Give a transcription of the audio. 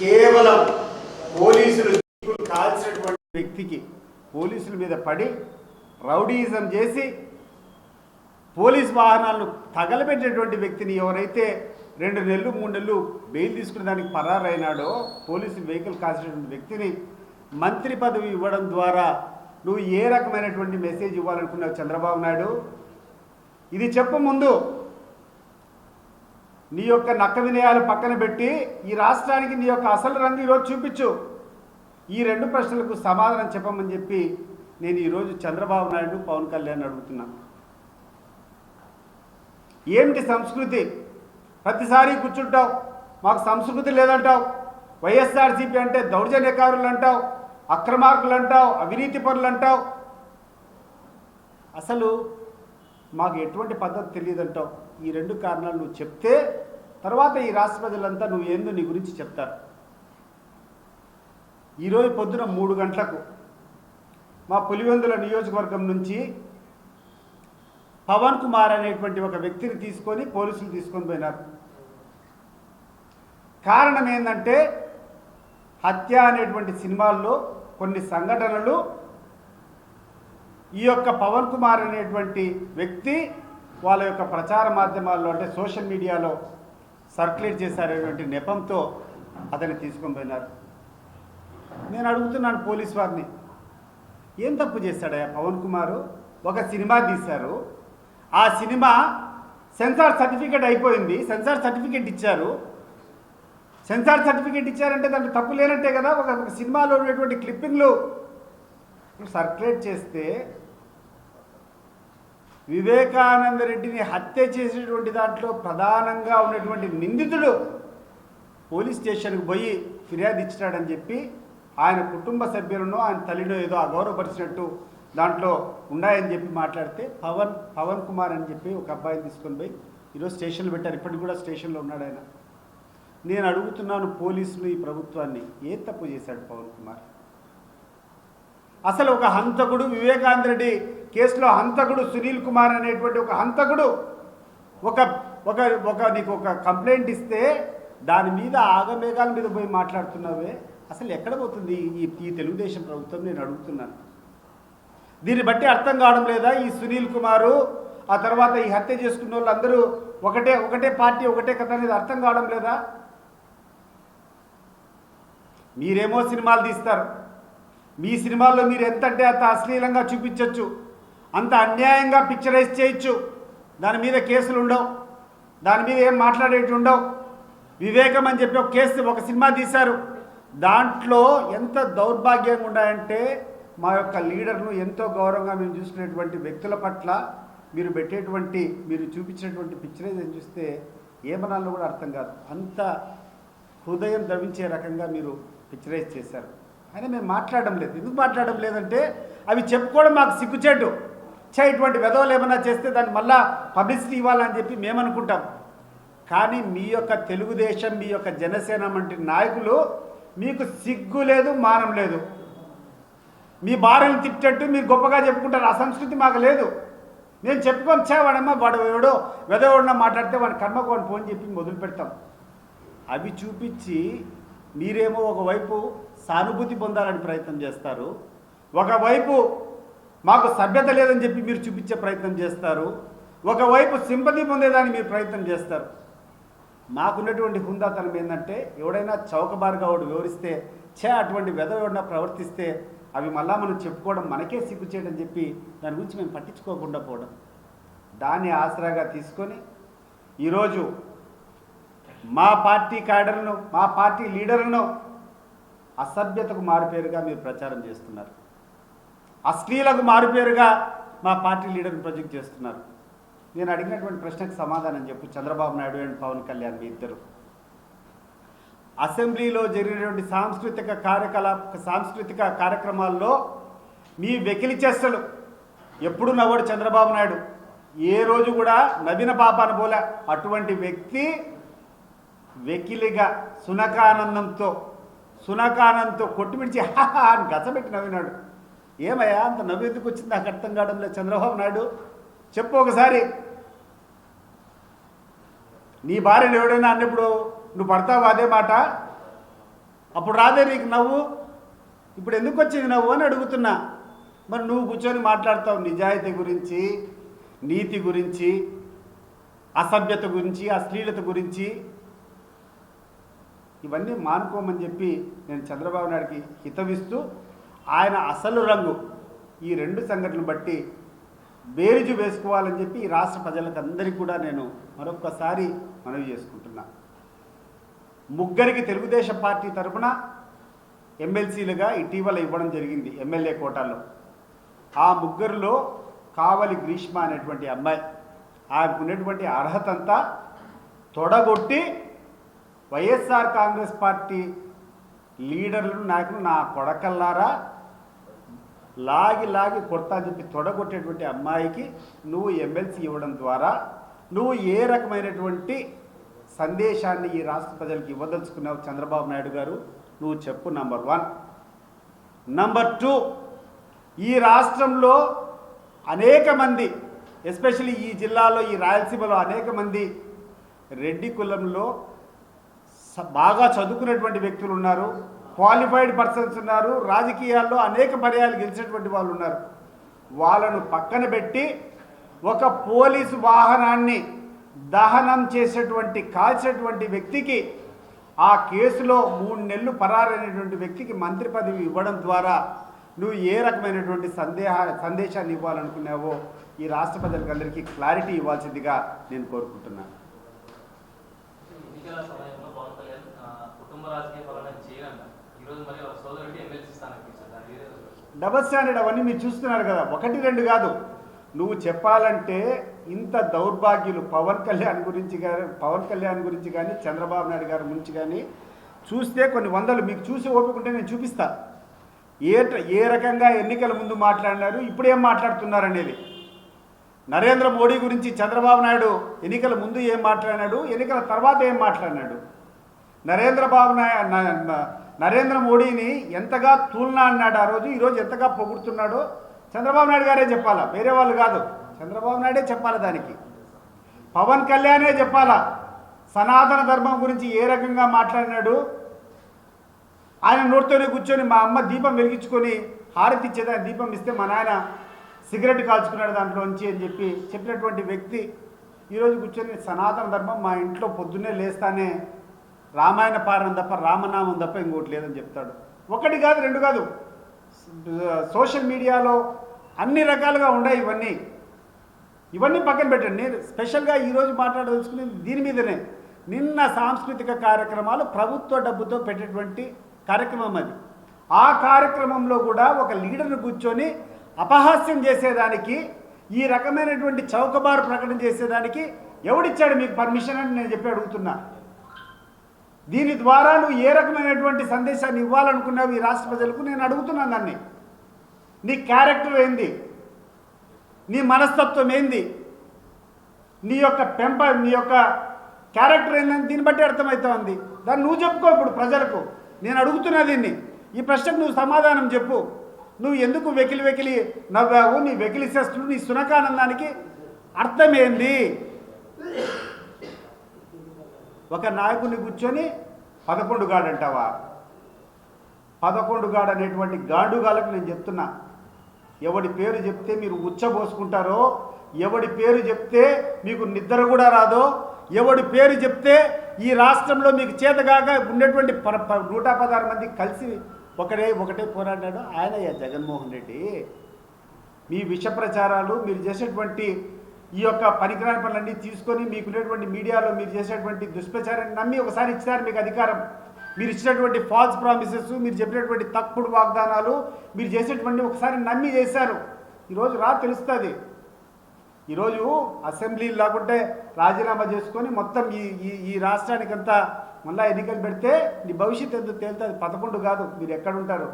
కేవలం పోలీసులు కాల్చినటువంటి వ్యక్తికి పోలీసుల మీద పడి రౌడీయిజం చేసి పోలీస్ వాహనాలను తగలబెట్టినటువంటి వ్యక్తిని ఎవరైతే రెండు నెలలు మూడు నెలలు బెయిల్ తీసుకునే దానికి పరారైనాడో పోలీసు వెహికల్ కాల్చినటువంటి వ్యక్తిని మంత్రి పదవి ఇవ్వడం ద్వారా నువ్వు ఏ రకమైనటువంటి మెసేజ్ ఇవ్వాలనుకున్నావు చంద్రబాబు నాయుడు? ఇది చెప్పు ముందు. నీ యొక్క నక్క వినయాలు పక్కన పెట్టి ఈ రాష్ట్రానికి నీ యొక్క అసలు రంగు ఈరోజు చూపించు. ఈ రెండు ప్రశ్నలకు సమాధానం చెప్పమని చెప్పి నేను ఈరోజు చంద్రబాబు నాయుడు పవన్ కళ్యాణ్ అడుగుతున్నా. ఏమిటి సంస్కృతి? ప్రతిసారి కూర్చుంటావు. మాకు సంస్కృతి లేదంటావు. వైఎస్ఆర్సీపీ అంటే దౌర్జన్యకారులు అంటావు అక్రమార్కులు అంటావు అవినీతి పరులు అంటావు అసలు మాకు ఎటువంటి పద్ధతి తెలియదంటావు? ఈ రెండు కారణాలు నువ్వు చెప్తే తర్వాత ఈ రాష్ట్ర ప్రజలంతా నువ్వు ఏందో నీ గురించి చెప్తారు. ఈరోజు పొద్దున మూడు గంటలకు మా పులివెందుల నియోజకవర్గం నుంచి పవన్ కుమార్ అనేటువంటి ఒక వ్యక్తిని తీసుకొని పోలీసులు తీసుకొని పోయినారు. కారణం ఏంటంటే హత్య అనేటువంటి సినిమాల్లో కొన్ని సంఘటనలు ఈ యొక్క పవన్ కుమార్ అనేటువంటి వ్యక్తి వాళ్ళ యొక్క ప్రచార మాధ్యమాల్లో అంటే సోషల్ మీడియాలో సర్క్యులేట్ చేశారనేటువంటి నెపంతో అతన్ని తీసుకొని పోయినారు. నేను అడుగుతున్నాను పోలీస్ వారిని ఏం తప్పు చేశాడయ్యా పవన్ కుమారు? ఒక సినిమా తీశారు. ఆ సినిమా సెన్సార్ సర్టిఫికేట్ అయిపోయింది సెన్సార్ సర్టిఫికేట్ ఇచ్చారు. సెన్సార్ సర్టిఫికేట్ ఇచ్చారంటే దాంట్లో తప్పు లేనట్టే కదా ఒక సినిమాలో ఉన్నటువంటి క్లిప్పింగ్లు సర్క్యులేట్ చేస్తే వివేకానంద రెడ్డిని హత్య చేసినటువంటి దాంట్లో ప్రధానంగా ఉన్నటువంటి నిందితుడు పోలీస్ స్టేషన్కి పోయి ఫిర్యాదు ఇచ్చినాడని చెప్పి ఆయన కుటుంబ సభ్యులను ఆయన తల్లినో ఏదో అగౌరవపరిచినట్టు దాంట్లో ఉన్నాయని చెప్పి మాట్లాడితే పవన్ పవన్ కుమార్ అని చెప్పి ఒక అబ్బాయిని తీసుకొని పోయి ఈరోజు స్టేషన్లో పెట్టారు. ఇప్పటికి కూడా స్టేషన్లో ఉన్నాడు ఆయన. నేను అడుగుతున్నాను పోలీసులు ఈ ప్రభుత్వాన్ని. ఏ తప్పు చేశాడు పవన్ కుమార్? అసలు ఒక హంతకుడు వివేకానంద రెడ్డి కేసులో హంతకుడు సునీల్ కుమార్ అనేటువంటి ఒక హంతకుడు ఒక ఒక ఒక నీకు ఒక కంప్లైంట్ ఇస్తే దాని మీద ఆగమేఘాల మీద పోయి మాట్లాడుతున్నావే అసలు ఎక్కడ పోతుంది ఈ ఈ తెలుగుదేశం ప్రభుత్వం? నేను అడుగుతున్నాను. దీన్ని బట్టి అర్థం కావడం లేదా? ఈ సునీల్ కుమారు ఆ తర్వాత ఈ హత్య చేసుకున్న వాళ్ళందరూ ఒకటే ఒకటే పార్టీ ఒకటే కథ అనేది అర్థం కావడం లేదా? మీరేమో సినిమాలు తీస్తారు. మీ సినిమాల్లో మీరు ఎంత అంటే అంత అశ్లీలంగా చూపించవచ్చు అంత అన్యాయంగా పిక్చరైజ్ చేయొచ్చు. దాని మీద కేసులు ఉండవు. దాని మీద ఏం మాట్లాడేటి ఉండవు. వివేకం అని చెప్పి ఒక కేసు ఒక సినిమా తీశారు. దాంట్లో ఎంత దౌర్భాగ్యంగా ఉన్నాయంటే మా యొక్క లీడర్ను ఎంతో గౌరవంగా మేము చూసుకునేటువంటి వ్యక్తుల పట్ల మీరు పెట్టేటువంటి మీరు చూపించినటువంటి పిక్చరైజ్ చూస్తే ఏమనాలో కూడా అర్థం కాదు. అంత హృదయం ద్రవించే రకంగా మీరు పిక్చరైజ్ చేశారు. అయినా మేము మాట్లాడడం లేదు. ఎందుకు మాట్లాడడం లేదంటే అవి చెప్పుకోవడం మాకు సిగ్గుచేటు. చే ఇటువంటి వెధవలు ఏమన్నా చేస్తే దాన్ని మళ్ళా పబ్లిసిటీ ఇవ్వాలని చెప్పి మేము అనుకుంటాం కానీ మీ యొక్క తెలుగుదేశం మీ యొక్క జనసేన వంటి నాయకులు మీకు సిగ్గు లేదు మానం లేదు. మీ భార్యను తిట్టట్టు మీరు గొప్పగా చెప్పుకుంటారు. ఆ సంస్కృతి మాకు లేదు. నేను చెప్పుకొని చావాడమ్మా వాడు ఎవడో వెదవడినా మాట్లాడితే వాడి వాడిని ఫోన్ చెప్పి మొదలు పెడతాం అవి చూపించి మీరేమో ఒకవైపు సానుభూతి పొందాలని ప్రయత్నం చేస్తారు ఒకవైపు మాకు సభ్యత లేదని చెప్పి మీరు చూపించే ప్రయత్నం చేస్తారు ఒకవైపు సింపతి పొందేదాన్ని మీరు ప్రయత్నం చేస్తారు. మాకున్నటువంటి హుందాతనం ఏంటంటే ఎవడైనా చౌకబారుగా వాడు వివరిస్తే చే అటువంటి వెధ ప్రవర్తిస్తే అవి మళ్ళా మనం చెప్పుకోవడం మనకే సిగ్గు చేయడం చెప్పి దాని గురించి మేము పట్టించుకోకుండా పోవడం. దాన్ని ఆసరాగా తీసుకొని ఈరోజు మా పార్టీ క్యాడర్ను మా పార్టీ లీడర్ను అసభ్యతకు మారుపేరుగా మీరు ప్రచారం చేస్తున్నారు. అశ్లీలకు మారుపేరుగా మా పార్టీ లీడర్ని ప్రొజెక్ట్ చేస్తున్నారు. నేను అడిగినటువంటి ప్రశ్నకు సమాధానం చెప్పు. చంద్రబాబు నాయుడు అండ్ పవన్ కళ్యాణ్ మీ ఇద్దరు. అసెంబ్లీలో జరిగినటువంటి సాంస్కృతిక కార్యకలాప సాంస్కృతిక కార్యక్రమాల్లో మీ వెకిలి చేష్టలు ఎప్పుడు నవ్వడు చంద్రబాబు నాయుడు. ఏ రోజు కూడా నవ్విన పాపాన పోలే. అటువంటి వ్యక్తి వెకిలిగా సునకానందంతో సునకానందంతో కొట్టుమిడిచి హాహా అని గచ్చబెట్టి నవ్వినాడు. ఏమయ్యా అంత నవ్వు ఎందుకు వచ్చింది? నాకు అర్థం కావడంలో. చంద్రబాబు నాయుడు చెప్పు ఒకసారి. నీ భార్యను ఎవడైనా అన్నప్పుడు నువ్వు పడతావు అదే మాట? అప్పుడు రాదే నీకు నవ్వు? ఇప్పుడు ఎందుకు వచ్చింది నవ్వు అని అడుగుతున్నా. మరి నువ్వు కూర్చొని మాట్లాడతావు నిజాయితీ గురించి నీతి గురించి అసభ్యత గురించి అశ్లీలత గురించి ఇవన్నీ మానుకోమని చెప్పి నేను చంద్రబాబు నాయుడికి హితవిస్తూ ఆయన అసలు రంగు ఈ రెండు సంఘటనలు బట్టి బేరుజు వేసుకోవాలని చెప్పి ఈ రాష్ట్ర ప్రజలకు అందరికీ కూడా నేను మరొకసారి మనవి చేసుకుంటున్నా. ముగ్గురికి తెలుగుదేశం పార్టీ తరఫున ఎమ్మెల్సీలుగా ఇటీవల ఇవ్వడం జరిగింది ఎమ్మెల్యే కోటాలో. ఆ ముగ్గురులో కావలి గ్రీష్మ అనేటువంటి అమ్మాయి. ఆమెకు ఉన్నటువంటి అర్హత అంతా తొడగొట్టి వైఎస్ఆర్ కాంగ్రెస్ పార్టీ లీడర్లు నాయకులు నా కొడకల్లారా? లాగి లాగి కొడతా అని చెప్పి తొడగొట్టేటువంటి అమ్మాయికి నువ్వు ఎమ్మెల్సీ ఇవ్వడం ద్వారా నువ్వు ఏ రకమైనటువంటి సందేశాన్ని ఈ రాష్ట్ర ప్రజలకు ఇవ్వదలుచుకున్నావు చంద్రబాబు నాయుడు గారు? నువ్వు చెప్పు నంబర్ వన్. నంబర్ టూ ఈ రాష్ట్రంలో అనేక మంది ఎస్పెషల్లీ ఈ జిల్లాలో ఈ రాయలసీమలో అనేక మంది రెడ్డి కులంలో బాగా చదువుకున్నటువంటి వ్యక్తులు ఉన్నారు క్వాలిఫైడ్ పర్సన్స్ ఉన్నారు రాజకీయాల్లో అనేక పర్యాలు గెలిచినటువంటి వాళ్ళు ఉన్నారు. వాళ్ళను పక్కన పెట్టి ఒక పోలీసు వాహనాన్ని దహనం చేసేటువంటి కాల్చేటువంటి వ్యక్తికి ఆ కేసులో మూడు నెలలు పరారైనటువంటి వ్యక్తికి మంత్రి పదవి ఇవ్వడం ద్వారా నువ్వు ఏ రకమైనటువంటి సందేహ సందేశాన్ని ఇవ్వాలనుకున్నావో ఈ రాష్ట్ర ప్రజలకు అందరికీ క్లారిటీ ఇవ్వాల్సిందిగా నేను కోరుకుంటున్నాను ఎన్నికల సమయంలో పవన్ కళ్యాణ్ ఆ, కుటుంబ రాజకీయ పాలన చేయాలంట ఈరోజు మరి వాళ్ళ సోదరుడికి ఎమ్మెల్సీ డబల్ స్టాండర్డ్ అవన్నీ మీరు చూస్తున్నారు కదా. ఒకటి రెండు కాదు. నువ్వు చెప్పాలంటే ఇంత దౌర్భాగ్యులు పవన్ కళ్యాణ్ గురించి కానీ పవన్ కళ్యాణ్ గురించి కానీ చంద్రబాబు నాయుడు గారి గురించి కానీ చూస్తే కొన్ని వందలు. మీకు చూసి ఓపికంటే నేను చూపిస్తా. ఏ ఏ రకంగా ఎన్నికల ముందు మాట్లాడినారు ఇప్పుడు ఏం మాట్లాడుతున్నారు అనేది. నరేంద్ర మోడీ గురించి చంద్రబాబు నాయుడు ఎన్నికల ముందు ఏం మాట్లాడినాడు ఎన్నికల తర్వాత ఏం మాట్లాడినాడు? నరేంద్ర బాబు నాయ నరేంద్ర మోడీని ఎంతగా తూలనా అన్నాడు ఆ రోజు? ఈరోజు ఎంతగా పొగుడుతున్నాడో చంద్రబాబు నాయుడు గారే చెప్పాలా? వేరే వాళ్ళు కాదు. చంద్రబాబు నాయుడే చెప్పాలి దానికి. పవన్ కళ్యాణే చెప్పాలా? సనాతన ధర్మం గురించి ఏ రకంగా మాట్లాడినాడు? ఆయన నోటితోనే కూర్చొని మా అమ్మ దీపం వెలిగించుకొని హారతి ఇచ్చేదాన్ని దీపం ఇస్తే మా నాయన సిగరెట్ కాల్చుకున్నాడు దాంట్లోంచి అని చెప్పి చెప్పినటువంటి వ్యక్తి ఈరోజు కూర్చొని సనాతన ధర్మం మా ఇంట్లో పొద్దున్నే లేస్తానే రామాయణ పారణం తప్ప రామనామం తప్ప ఇంకోటి లేదని చెప్తాడు. ఒకటి కాదు రెండు కాదు. సోషల్ మీడియాలో అన్ని రకాలుగా ఉన్నాయి ఇవన్నీ. ఇవన్నీ పక్కన పెట్టండి. నేను స్పెషల్గా ఈరోజు మాట్లాడదలుచుకునేది దీని మీదనే. నిన్న సాంస్కృతిక కార్యక్రమాలు ప్రభుత్వ డబ్బుతో పెట్టేటువంటి కార్యక్రమం అది. ఆ కార్యక్రమంలో కూడా ఒక లీడర్ను కూర్చొని అపహాస్యం చేసేదానికి ఈ రకమైనటువంటి చౌకబారు ప్రకటన చేసేదానికి ఎవడిచ్చాడు మీకు పర్మిషన్ అని నేను చెప్పి అడుగుతున్నా. దీని ద్వారా నువ్వు ఏ రకమైనటువంటి సందేశాన్ని ఇవ్వాలనుకున్నావు ఈ రాష్ట్ర ప్రజలకు? నేను అడుగుతున్నాను దాన్ని. నీ క్యారెక్టర్ ఏంది? నీ మనస్తత్వం ఏంది? నీ యొక్క పెంప నీ యొక్క క్యారెక్టర్ ఏందని దీన్ని బట్టి అర్థమవుతోంది దాన్ని నువ్వు చెప్పుకో ఇప్పుడు ప్రజలకు. నేను అడుగుతున్నా దీన్ని. ఈ ప్రశ్నకు నువ్వు సమాధానం చెప్పు. నువ్వు ఎందుకు వెకిలి వెకిలి నవ్వావు? నీ వెకిలి శస్త్రులు నీ సునకానందానికి అర్థమేంది? ఒక నాయకుడిని కూర్చొని పదకొండు గాడు అంటావా పదకొండు గాడు అనేటువంటి గాడుగాలకు నేను చెప్తున్నా. ఎవడి పేరు చెప్తే మీరు ఉచ్చబోసుకుంటారో ఎవడి పేరు చెప్తే మీకు నిద్ర కూడా రాదో ఎవడి పేరు చెప్తే ఈ రాష్ట్రంలో మీకు చేతగాక ఉన్నటువంటి ప- నూట పదహారు మంది కలిసి ఒకటే ఒకటే పోరాడాడు ఆయనయ్య జగన్మోహన్ రెడ్డి. మీ విష ప్రచారాలు మీరు చేసేటువంటి ఈ యొక్క పనికిరాని పనులన్నీ తీసుకొని మీకున్నటువంటి మీడియాలో మీరు చేసేటువంటి దుష్ప్రచారాన్ని నమ్మి ఒకసారి ఇచ్చినారు మీకు అధికారం. మీరు ఇచ్చినటువంటి ఫాల్స్ ప్రామిసెస్ మీరు చెప్పినటువంటి తప్పుడు వాగ్దానాలు మీరు చేసేటువంటి ఒకసారి నమ్మి చేశారు. ఈరోజు రా తెలుస్తుంది. ఈరోజు అసెంబ్లీ లేకుంటే రాజీనామా చేసుకొని మొత్తం ఈ ఈ ఈ రాష్ట్రానికంతా మళ్ళీ ఎన్నికలు పెడితే నీ భవిష్యత్తు ఎందుకు తేలుతుంది? పదకొండు కాదు. మీరు ఎక్కడుంటారు